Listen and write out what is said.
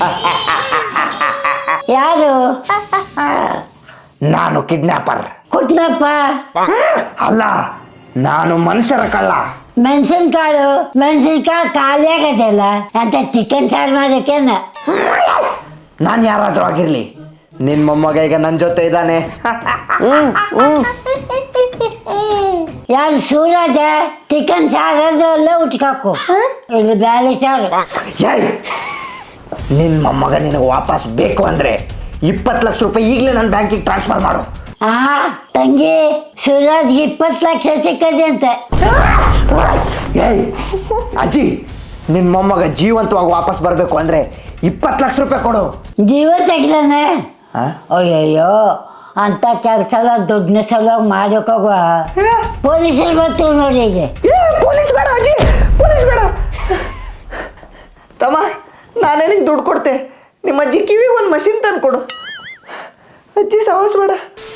ಯಾರು? ನಾನು ಕಿಡ್ನಾಪರ್. ಕುಟ್ನಪ್ಪ ಅಲ್ಲ ನಾನು ಮನುಷ್ಯರ ಕಳ್ಳ. ಮೆಣಸಿನ್ಕಾಳು ಮೆಣಸಿನ್ಕಾಳು ಖಾಲಿ ಆಗದಲ್ಲ ಅಂತ ಚಿಕನ್ ಸಾರು ಮಾಡೋಕೇನ ನಾನು ಯಾರಾದರೂ ಆಗಿರ್ಲಿ. ನಿನ್ ಮೊಮ್ಮಗ ಈಗ ನನ್ನ ಜೊತೆ ಇದ್ದಾನೆ. ಯಾರು ಸೂರಜ? ಚಿಕನ್ ಸಾರು ಅಲ್ಲೇ ಉಟ್ಕಾಕು ಇಲ್ಲಿ ಬ್ಯಾಳೆ ಸಾರು. ನಿನ್ನ ಮೊಮ್ಮಗ ನಿನಗೆ ವಾಪಸ್ ಬೇಕು ಅಂದ್ರೆ ಇಪ್ಪತ್ತು ಲಕ್ಷ ರೂಪಾಯಿ ಈಗಲೇ ನನ್ನ ಬ್ಯಾಂಕಿಗೆ ಟ್ರಾನ್ಸ್ಫರ್ ಮಾಡು. ಆ ತಂಗಿ ಸೂರಜ್ಗೆ ಇಪ್ಪತ್ತು ಲಕ್ಷ ಸಿಕ್ಕದೆ ಅಂತ. ಏಯ್ ಅಜ್ಜಿ ನಿನ್ನ ಮೊಮ್ಮಗ ಜೀವಂತವಾಗಿ ವಾಪಸ್ ಬರಬೇಕು ಅಂದ್ರೆ ಇಪ್ಪತ್ತು ಲಕ್ಷ ರೂಪಾಯಿ ಕೊಡು. ಜೀವ ತೆಗ್ದಾನೆ? ಆ? ಅಯ್ಯಯ್ಯೋ ಅಂತ ಕೆಲಸ ಎಲ್ಲ ದುಡ್ಡಿನ ಸಲುವಾಗಿ ಮಾಡೋಕೋಗುವ ಪೊಲೀಸರು ಬರ್ತೀವಿ ನೋಡಿ ಈಗ. ಏ ಪೊಲೀಸ್ ಬೇಡ ಅಜ್ಜಿ ಪೊಲೀಸ್ ಬೇಡ ತಮ್ಮ ನಾನೇನಿಗೆ ದುಡ್ಡು ಕೊಡ್ತೆ. ನಿಮ್ಮ ಅಜ್ಜಿ ಕಿವಿಗೆ ಒಂದು ಮಷಿನ್ ತಂದು ಕೊಡು ಅಜ್ಜಿ ಸಾವಸ್ ಬೇಡ.